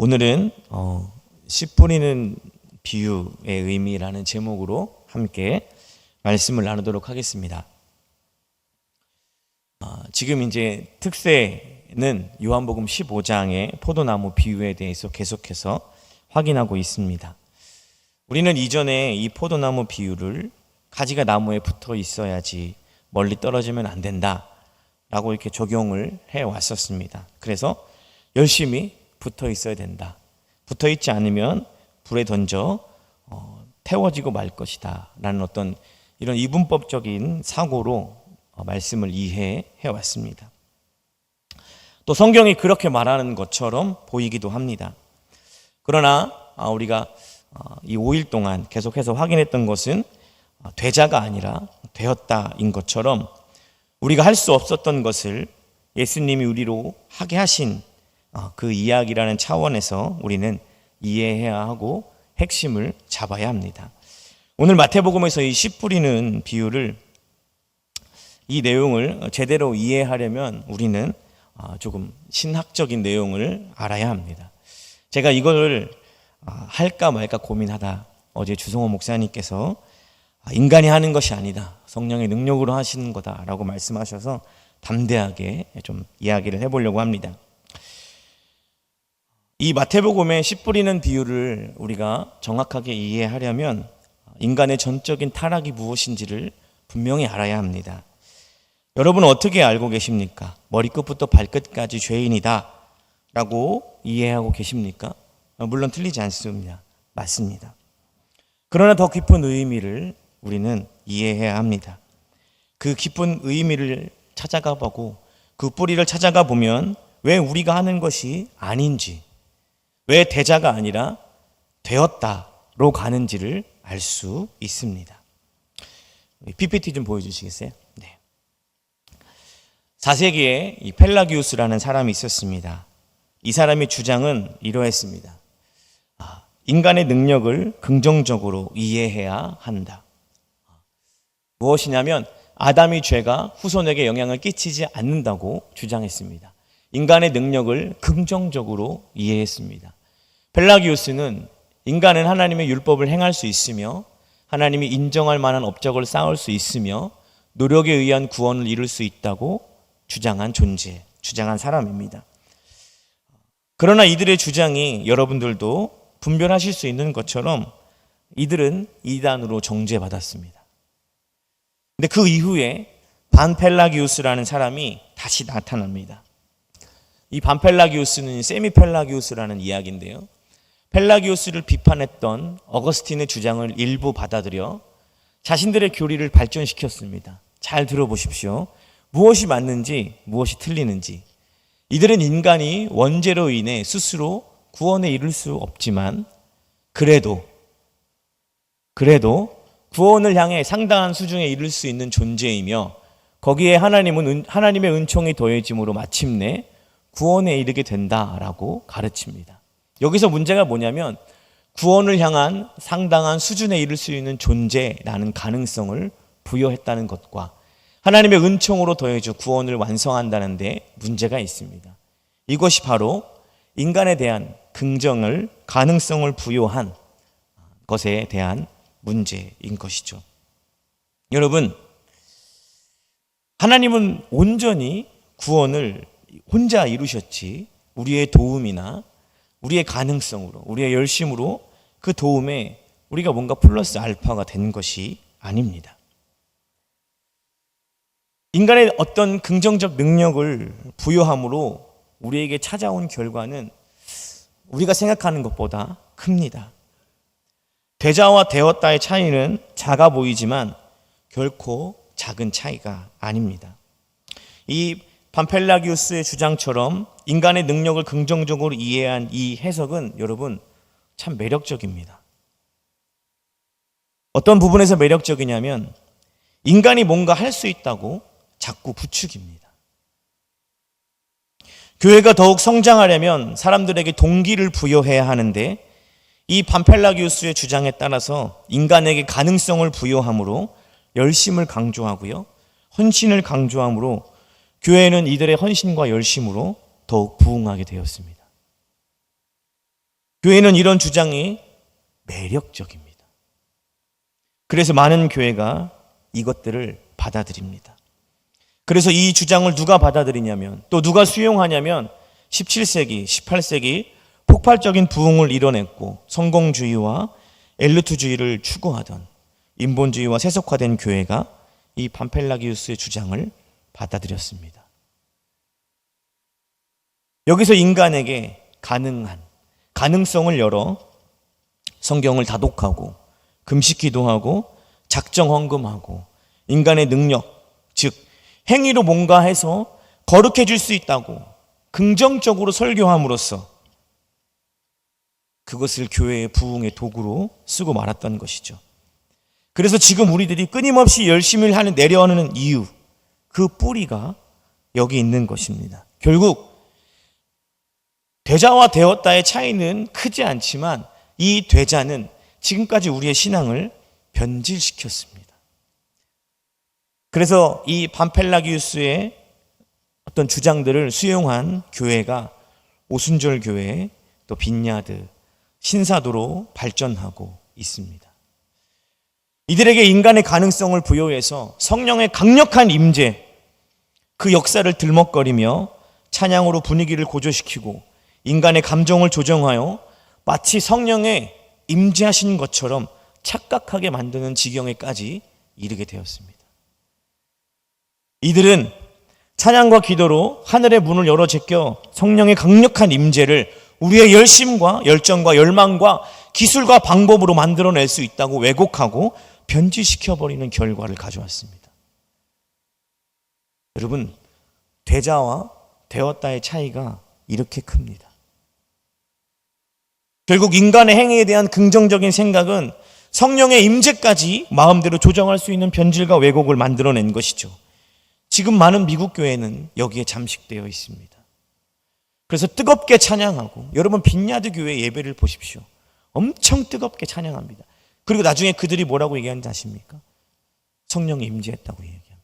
오늘은 어, 씨 뿌리는 비유의 의미라는 제목으로 함께 말씀을 나누도록 하겠습니다. 아, 지금 이제 특세는 요한복음 15장의 포도나무 비유에 대해서 계속해서 확인하고 있습니다. 우리는 이전에 이 포도나무 비유를 가지가 나무에 붙어 있어야지 멀리 떨어지면 안 된다 라고 이렇게 적용을 해 왔었습니다. 그래서 열심히 붙어 있어야 된다. 붙어 있지 않으면 불에 던져 어, 태워지고 말 것이다 라는 어떤 이런 이분법적인 사고로 어, 말씀을 이해해 왔습니다. 또 성경이 그렇게 말하는 것처럼 보이기도 합니다. 그러나 아, 우리가 어, 이 5일 동안 계속해서 확인했던 것은 어, 되자가 아니라 되었다인 것처럼 우리가 할 수 없었던 것을 예수님이 우리로 하게 하신 어, 그 이야기라는 차원에서 우리는 이해해야 하고 핵심을 잡아야 합니다. 오늘 마태복음에서 이 씨 뿌리는 비유를 이 내용을 제대로 이해하려면 우리는 어, 조금 신학적인 내용을 알아야 합니다. 제가 이걸 어, 할까 말까 고민하다 어제 주성호 목사님께서 아, 인간이 하는 것이 아니다. 성령의 능력으로 하시는 거다라고 말씀하셔서 담대하게 좀 이야기를 해보려고 합니다. 이 마태복음의 씨 뿌리는 비유를 우리가 정확하게 이해하려면 인간의 전적인 타락이 무엇인지를 분명히 알아야 합니다. 여러분 어떻게 알고 계십니까? 머리끝부터 발끝까지 죄인이다 라고 이해하고 계십니까? 물론 틀리지 않습니다. 맞습니다. 그러나 더 깊은 의미를 우리는 이해해야 합니다. 그 깊은 의미를 찾아가 보고 그 뿌리를 찾아가 보면 왜 우리가 하는 것이 아닌지, 왜 대자가 아니라 되었다로 가는지를 알 수 있습니다. PPT 좀 보여주시겠어요? 네. 4세기에 이 펠라기우스라는 사람이 있었습니다. 이 사람의 주장은 이러했습니다. 아, 인간의 능력을 긍정적으로 이해해야 한다. 무엇이냐면 아담의 죄가 후손에게 영향을 끼치지 않는다고 주장했습니다. 인간의 능력을 긍정적으로 이해했습니다. 펠라기우스는 인간은 하나님의 율법을 행할 수 있으며 하나님이 인정할 만한 업적을 쌓을 수 있으며 노력에 의한 구원을 이룰 수 있다고 주장한 존재, 주장한 사람입니다. 그러나 이들의 주장이 여러분들도 분별하실 수 있는 것처럼 이들은 이단으로 정죄받았습니다. 근데 그 이후에 반펠라기우스라는 사람이 다시 나타납니다. 이 반펠라기우스는 세미펠라기우스라는 이야기인데요. 펠라기우스를 비판했던 어거스틴의 주장을 일부 받아들여 자신들의 교리를 발전시켰습니다. 잘 들어보십시오. 무엇이 맞는지, 무엇이 틀리는지. 이들은 인간이 원죄로 인해 스스로 구원에 이를 수 없지만, 그래도, 그래도 구원을 향해 상당한 수준에 이를 수 있는 존재이며, 거기에 하나님은, 하나님의 은총이 더해짐으로 마침내 구원에 이르게 된다라고 가르칩니다. 여기서 문제가 뭐냐면 구원을 향한 상당한 수준에 이를 수 있는 존재라는 가능성을 부여했다는 것과 하나님의 은총으로 더해져 구원을 완성한다는데 문제가 있습니다. 이것이 바로 인간에 대한 긍정을 가능성을 부여한 것에 대한 문제인 것이죠. 여러분, 하나님은 온전히 구원을 혼자 이루셨지 우리의 도움이나 우리의 가능성으로, 우리의 열심으로 그 도움에 우리가 뭔가 플러스 알파가 된 것이 아닙니다. 인간의 어떤 긍정적 능력을 부여함으로 우리에게 찾아온 결과는 우리가 생각하는 것보다 큽니다. 되자와 되었다의 차이는 작아 보이지만 결코 작은 차이가 아닙니다. 이 반펠라기우스의 주장처럼 인간의 능력을 긍정적으로 이해한 이 해석은 여러분 참 매력적입니다. 어떤 부분에서 매력적이냐면 인간이 뭔가 할 수 있다고 자꾸 부추깁니다. 교회가 더욱 성장하려면 사람들에게 동기를 부여해야 하는데 이 반펠라기우스의 주장에 따라서 인간에게 가능성을 부여함으로 열심을 강조하고요. 헌신을 강조함으로 교회는 이들의 헌신과 열심으로 더욱 부흥하게 되었습니다. 교회는 이런 주장이 매력적입니다. 그래서 많은 교회가 이것들을 받아들입니다. 그래서 이 주장을 누가 받아들이냐면 또 누가 수용하냐면 17세기, 18세기 폭발적인 부흥을 이뤄냈고 성공주의와 엘리트주의를 추구하던 인본주의와 세속화된 교회가 이 반펠라기우스의 주장을 받아들였습니다. 여기서 인간에게 가능한 가능성을 열어 성경을 다독하고 금식 기도하고 작정 헌금하고 인간의 능력 즉 행위로 뭔가 해서 거룩해질 수 있다고 긍정적으로 설교함으로써 그것을 교회의 부흥의 도구로 쓰고 말았던 것이죠. 그래서 지금 우리들이 끊임없이 열심히 하는 내려오는 이유, 그 뿌리가 여기 있는 것입니다. 결국 되자와 되었다의 차이는 크지 않지만 이 되자는 지금까지 우리의 신앙을 변질시켰습니다. 그래서 이 반펠라기우스의 어떤 주장들을 수용한 교회가 오순절 교회, 또 빈야드, 신사도로 발전하고 있습니다. 이들에게 인간의 가능성을 부여해서 성령의 강력한 임재, 그 역사를 들먹거리며 찬양으로 분위기를 고조시키고 인간의 감정을 조정하여 마치 성령의 임재하신 것처럼 착각하게 만드는 지경에까지 이르게 되었습니다. 이들은 찬양과 기도로 하늘의 문을 열어 제껴 성령의 강력한 임재를 우리의 열심과 열정과 열망과 기술과 방법으로 만들어낼 수 있다고 왜곡하고 변질시켜버리는 결과를 가져왔습니다. 여러분, 되자와 되었다의 차이가 이렇게 큽니다. 결국 인간의 행위에 대한 긍정적인 생각은 성령의 임재까지 마음대로 조정할 수 있는 변질과 왜곡을 만들어낸 것이죠. 지금 많은 미국 교회는 여기에 잠식되어 있습니다. 그래서 뜨겁게 찬양하고 여러분 빈야드 교회 예배를 보십시오. 엄청 뜨겁게 찬양합니다. 그리고 나중에 그들이 뭐라고 얘기하는지 아십니까? 성령이 임재했다고 얘기합니다.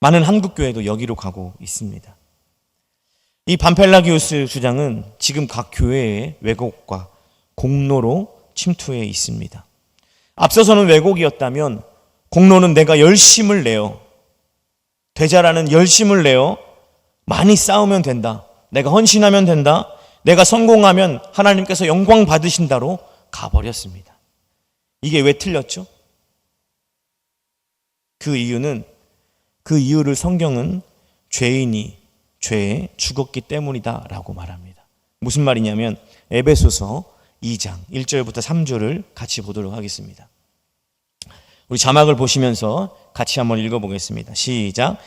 많은 한국 교회도 여기로 가고 있습니다. 이 반펠라기우스 주장은 지금 각 교회의 왜곡과 공로로 침투해 있습니다. 앞서서는 왜곡이었다면 공로는 내가 열심을 내어 되자라는 열심을 내어 많이 싸우면 된다. 내가 헌신하면 된다. 내가 성공하면 하나님께서 영광 받으신다로 가버렸습니다. 이게 왜 틀렸죠? 그 이유는 그 이유를 성경은 죄인이 죄에 죽었기 때문이다라고 말합니다. 무슨 말이냐면 에베소서 2장 1절부터 3절을 같이 보도록 하겠습니다. 우리 자막을 보시면서 같이 한번 읽어보겠습니다. 시작.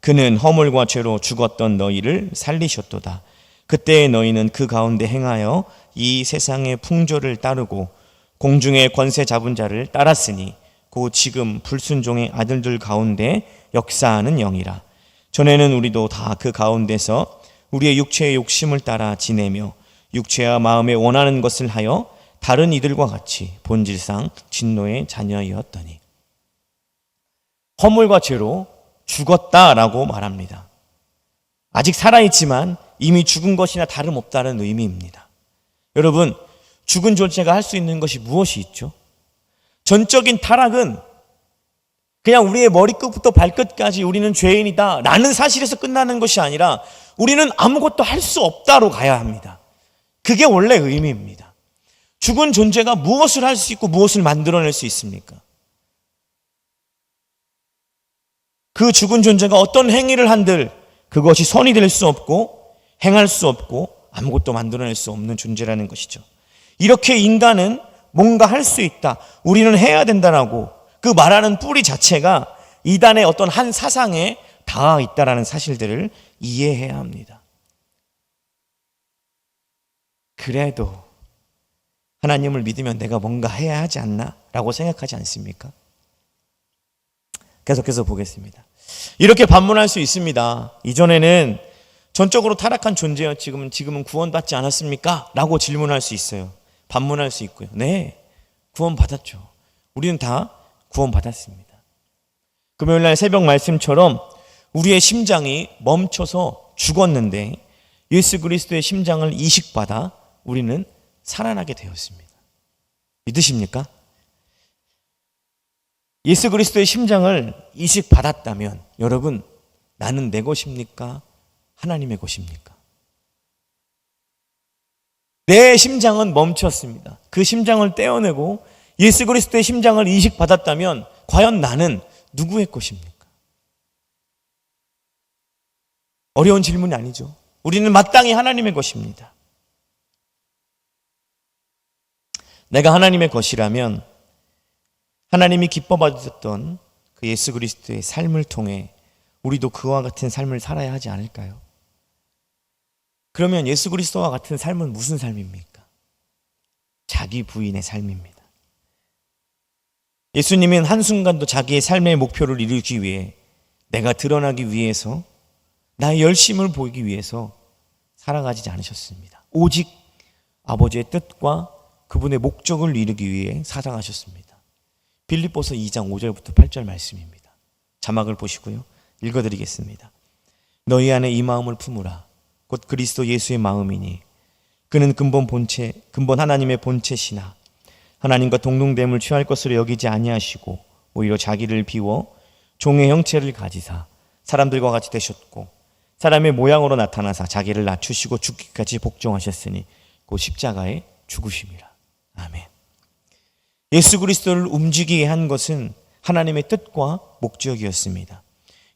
그는 허물과 죄로 죽었던 너희를 살리셨도다. 그때 너희는 그 가운데 행하여 이 세상의 풍조를 따르고 공중의 권세 잡은 자를 따랐으니 곧 지금 불순종의 아들들 가운데 역사하는 영이라. 전에는 우리도 다 그 가운데서 우리의 육체의 욕심을 따라 지내며 육체와 마음에 원하는 것을 하여 다른 이들과 같이 본질상 진노의 자녀이었더니 허물과 죄로 죽었다라고 말합니다. 아직 살아있지만 이미 죽은 것이나 다름없다는 의미입니다. 여러분, 죽은 존재가 할 수 있는 것이 무엇이 있죠? 전적인 타락은 그냥 우리의 머리끝부터 발끝까지 우리는 죄인이다 라는 사실에서 끝나는 것이 아니라 우리는 아무것도 할 수 없다로 가야 합니다. 그게 원래 의미입니다. 죽은 존재가 무엇을 할 수 있고 무엇을 만들어낼 수 있습니까? 그 죽은 존재가 어떤 행위를 한들 그것이 선이 될 수 없고 행할 수 없고 아무것도 만들어낼 수 없는 존재라는 것이죠. 이렇게 인간은 뭔가 할 수 있다. 우리는 해야 된다라고 그 말하는 뿌리 자체가 이단의 어떤 한 사상에 닿아 있다라는 사실들을 이해해야 합니다. 그래도 하나님을 믿으면 내가 뭔가 해야 하지 않나? 라고 생각하지 않습니까? 계속해서 보겠습니다. 이렇게 반문할 수 있습니다. 이전에는 전적으로 타락한 존재였 지금은 지금은 구원받지 않았습니까? 라고 질문할 수 있어요. 반문할 수 있고요. 네. 구원받았죠. 우리는 다 구원받았습니다. 금요일 날 새벽 말씀처럼 우리의 심장이 멈춰서 죽었는데 예수 그리스도의 심장을 이식받아 우리는 살아나게 되었습니다. 믿으십니까? 예수 그리스도의 심장을 이식받았다면 여러분 나는 내 것입니까? 하나님의 것입니까? 내 심장은 멈췄습니다. 그 심장을 떼어내고 예수 그리스도의 심장을 이식받았다면 과연 나는 누구의 것입니까? 어려운 질문이 아니죠. 우리는 마땅히 하나님의 것입니다. 내가 하나님의 것이라면 하나님이 기뻐 받으셨던 그 예수 그리스도의 삶을 통해 우리도 그와 같은 삶을 살아야 하지 않을까요? 그러면 예수 그리스도와 같은 삶은 무슨 삶입니까? 자기 부인의 삶입니다. 예수님은 한순간도 자기의 삶의 목표를 이루기 위해 내가 드러나기 위해서 나의 열심을 보이기 위해서 살아가지 않으셨습니다. 오직 아버지의 뜻과 그분의 목적을 이루기 위해 살아가셨습니다. 빌립보서 2장 5절부터 8절 말씀입니다. 자막을 보시고요. 읽어드리겠습니다. 너희 안에 이 마음을 품으라. 곧 그리스도 예수의 마음이니 그는 근본 본체 근본 하나님의 본체시나 하나님과 동등됨을 취할 것으로 여기지 아니하시고 오히려 자기를 비워 종의 형체를 가지사 사람들과 같이 되셨고 사람의 모양으로 나타나사 자기를 낮추시고 죽기까지 복종하셨으니 그 십자가에 죽으심이라. 아멘. 예수 그리스도를 움직이게 한 것은 하나님의 뜻과 목적이었습니다.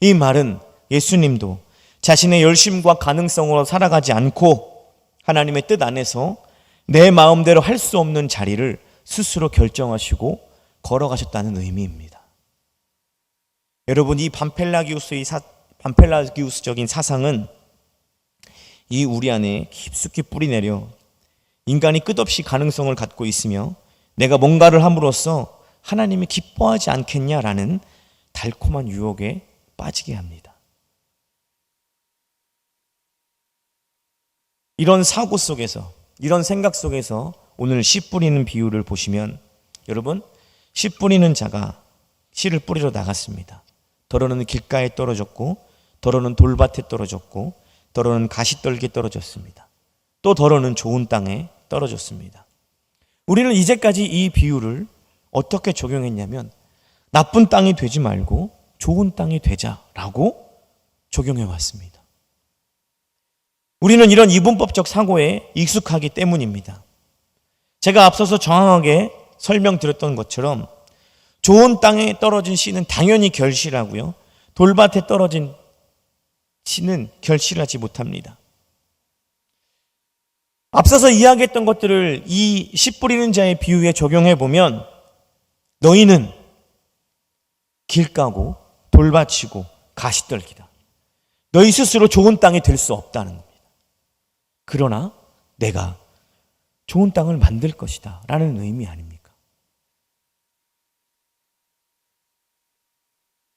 이 말은 예수님도 자신의 열심과 가능성으로 살아가지 않고 하나님의 뜻 안에서 내 마음대로 할 수 없는 자리를 스스로 결정하시고 걸어가셨다는 의미입니다. 여러분 이 반펠라기우스의 사, 반펠라기우스적인 사상은 이 우리 안에 깊숙이 뿌리내려 인간이 끝없이 가능성을 갖고 있으며 내가 뭔가를 함으로써 하나님이 기뻐하지 않겠냐라는 달콤한 유혹에 빠지게 합니다. 이런 사고 속에서, 이런 생각 속에서 오늘 씨 뿌리는 비유를 보시면 여러분, 씨 뿌리는 자가 씨를 뿌리러 나갔습니다. 더러는 길가에 떨어졌고, 더러는 돌밭에 떨어졌고, 더러는 가시떨기에 떨어졌습니다. 또 더러는 좋은 땅에 떨어졌습니다. 우리는 이제까지 이 비유를 어떻게 적용했냐면, 나쁜 땅이 되지 말고 좋은 땅이 되자라고 적용해 왔습니다. 우리는 이런 이분법적 사고에 익숙하기 때문입니다. 제가 앞서서 정확하게 설명드렸던 것처럼 좋은 땅에 떨어진 씨는 당연히 결실하고요. 돌밭에 떨어진 씨는 결실하지 못합니다. 앞서서 이야기했던 것들을 이 씨 뿌리는 자의 비유에 적용해 보면 너희는 길가고 돌밭이고 가시떨기다. 너희 스스로 좋은 땅이 될 수 없다는 겁니다. 그러나 내가 좋은 땅을 만들 것이다. 라는 의미 아닙니까?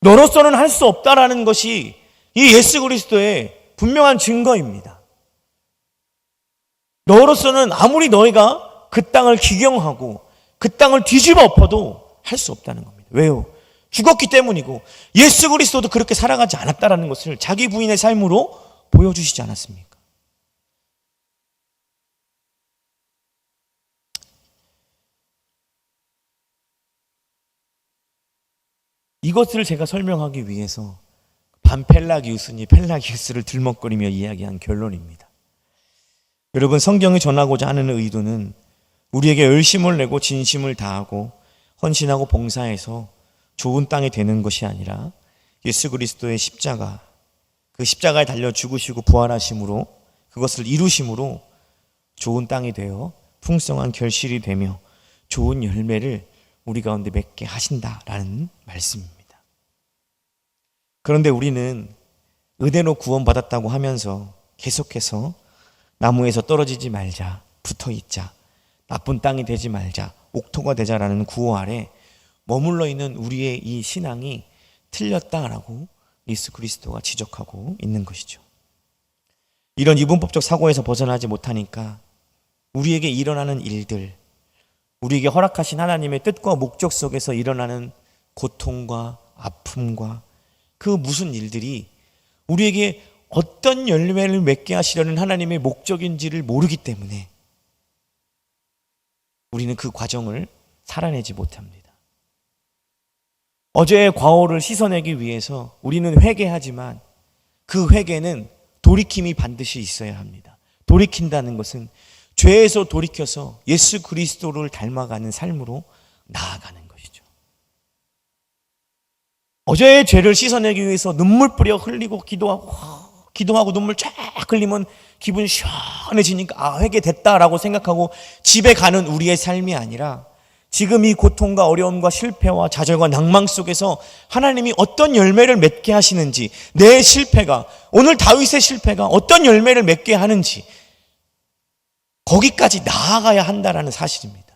너로서는 할 수 없다라는 것이 이 예수 그리스도의 분명한 증거입니다. 너로서는 아무리 너희가 그 땅을 기경하고 그 땅을 뒤집어 엎어도 할 수 없다는 겁니다. 왜요? 죽었기 때문이고 예수 그리스도도 그렇게 살아가지 않았다라는 것을 자기 부인의 삶으로 보여주시지 않았습니까? 이것을 제가 설명하기 위해서 반펠라기우스니 펠라기우스를 들먹거리며 이야기한 결론입니다. 여러분 성경이 전하고자 하는 의도는 우리에게 열심을 내고 진심을 다하고 헌신하고 봉사해서 좋은 땅이 되는 것이 아니라 예수 그리스도의 십자가 그 십자가에 달려 죽으시고 부활하심으로 그것을 이루심으로 좋은 땅이 되어 풍성한 결실이 되며 좋은 열매를 우리 가운데 맺게 하신다라는 말씀입니다. 그런데 우리는 은혜로 구원받았다고 하면서 계속해서 나무에서 떨어지지 말자, 붙어 있자, 나쁜 땅이 되지 말자, 옥토가 되자라는 구호 아래 머물러 있는 우리의 이 신앙이 틀렸다라고 예수 그리스도가 지적하고 있는 것이죠. 이런 이분법적 사고에서 벗어나지 못하니까 우리에게 일어나는 일들, 우리에게 허락하신 하나님의 뜻과 목적 속에서 일어나는 고통과 아픔과 그 무슨 일들이 우리에게 어떤 열매를 맺게 하시려는 하나님의 목적인지를 모르기 때문에 우리는 그 과정을 살아내지 못합니다. 어제의 과오를 씻어내기 위해서 우리는 회개하지만 그 회개는 돌이킴이 반드시 있어야 합니다. 돌이킨다는 것은 죄에서 돌이켜서 예수 그리스도를 닮아가는 삶으로 나아가는 것이죠. 어제의 죄를 씻어내기 위해서 눈물 뿌려 흘리고 기도하고 기도하고 눈물 쫙 흘리면 기분 시원해지니까 아 회개됐다라고 생각하고 집에 가는 우리의 삶이 아니라 지금 이 고통과 어려움과 실패와 좌절과 낭망 속에서 하나님이 어떤 열매를 맺게 하시는지 내 실패가 오늘 다윗의 실패가 어떤 열매를 맺게 하는지 거기까지 나아가야 한다라는 사실입니다.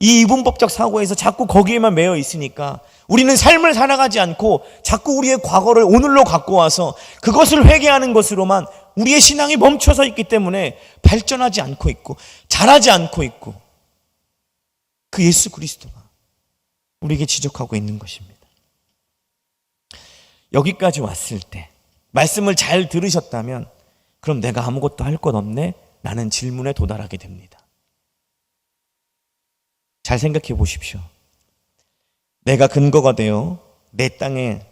이 이분법적 사고에서 자꾸 거기에만 매여 있으니까 우리는 삶을 살아가지 않고 자꾸 우리의 과거를 오늘로 갖고 와서 그것을 회개하는 것으로만 우리의 신앙이 멈춰서 있기 때문에 발전하지 않고 있고 자라지 않고 있고 그 예수 그리스도가 우리에게 지적하고 있는 것입니다. 여기까지 왔을 때 말씀을 잘 들으셨다면 그럼 내가 아무것도 할 것 없네? 라는 질문에 도달하게 됩니다. 잘 생각해 보십시오. 내가 근거가 되어 내 땅에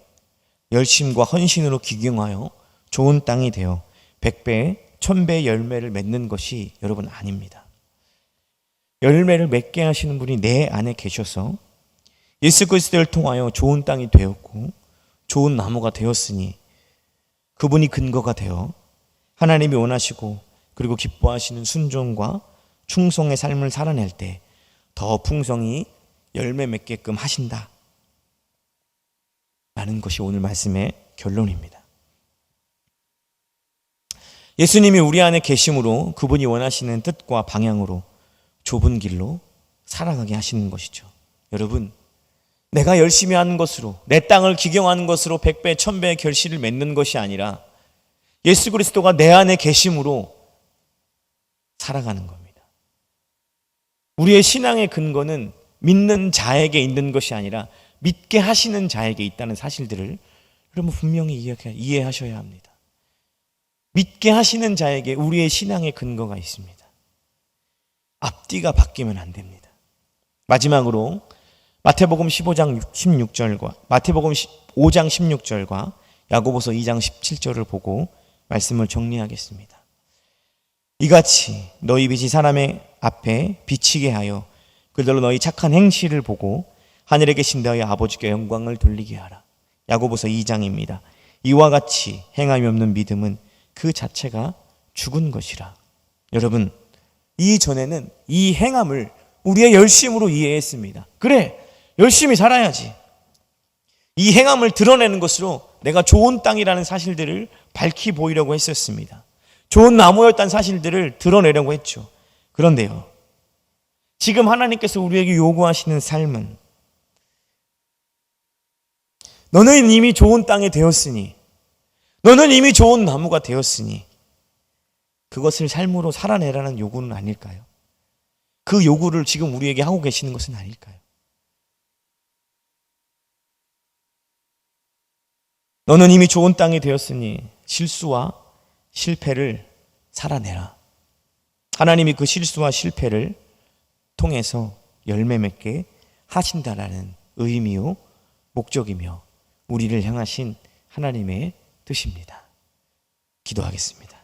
열심과 헌신으로 기경하여 좋은 땅이 되어 백배, 천배의 열매를 맺는 것이 여러분 아닙니다. 열매를 맺게 하시는 분이 내 안에 계셔서 예수 그리스도를 통하여 좋은 땅이 되었고 좋은 나무가 되었으니 그분이 근거가 되어 하나님이 원하시고 그리고 기뻐하시는 순종과 충성의 삶을 살아낼 때 더 풍성히 열매 맺게끔 하신다. 라는 것이 오늘 말씀의 결론입니다. 예수님이 우리 안에 계심으로 그분이 원하시는 뜻과 방향으로 좁은 길로 살아가게 하시는 것이죠. 여러분, 내가 열심히 하는 것으로 내 땅을 기경하는 것으로 백배, 천배의 결실을 맺는 것이 아니라 예수 그리스도가 내 안에 계심으로 살아가는 겁니다. 우리의 신앙의 근거는 믿는 자에게 있는 것이 아니라 믿게 하시는 자에게 있다는 사실들을 여러분 분명히 이해하셔야 합니다. 믿게 하시는 자에게 우리의 신앙의 근거가 있습니다. 앞뒤가 바뀌면 안 됩니다. 마지막으로 마태복음 15장 16절과 마태복음 5장 16절과 야고보서 2장 17절을 보고 말씀을 정리하겠습니다. 이같이 너희 빛이 사람의 앞에 비치게 하여 그들로 너희 착한 행실을 보고 하늘에 계신 너희 아버지께 영광을 돌리게 하라. 야고보서 2장입니다. 이와 같이 행함이 없는 믿음은 그 자체가 죽은 것이라. 여러분, 이전에는 이 행함을 우리의 열심으로 이해했습니다. 그래, 열심히 살아야지. 이 행함을 드러내는 것으로 내가 좋은 땅이라는 사실들을 밝히 보이려고 했었습니다. 좋은 나무였다는 사실들을 드러내려고 했죠. 그런데요. 지금 하나님께서 우리에게 요구하시는 삶은 너는 이미 좋은 땅에 되었으니 너는 이미 좋은 나무가 되었으니 그것을 삶으로 살아내라는 요구는 아닐까요? 그 요구를 지금 우리에게 하고 계시는 것은 아닐까요? 너는 이미 좋은 땅이 되었으니 실수와 실패를 살아내라. 하나님이 그 실수와 실패를 통해서 열매 맺게 하신다라는 의미요, 목적이며 우리를 향하신 하나님의 뜻입니다. 기도하겠습니다.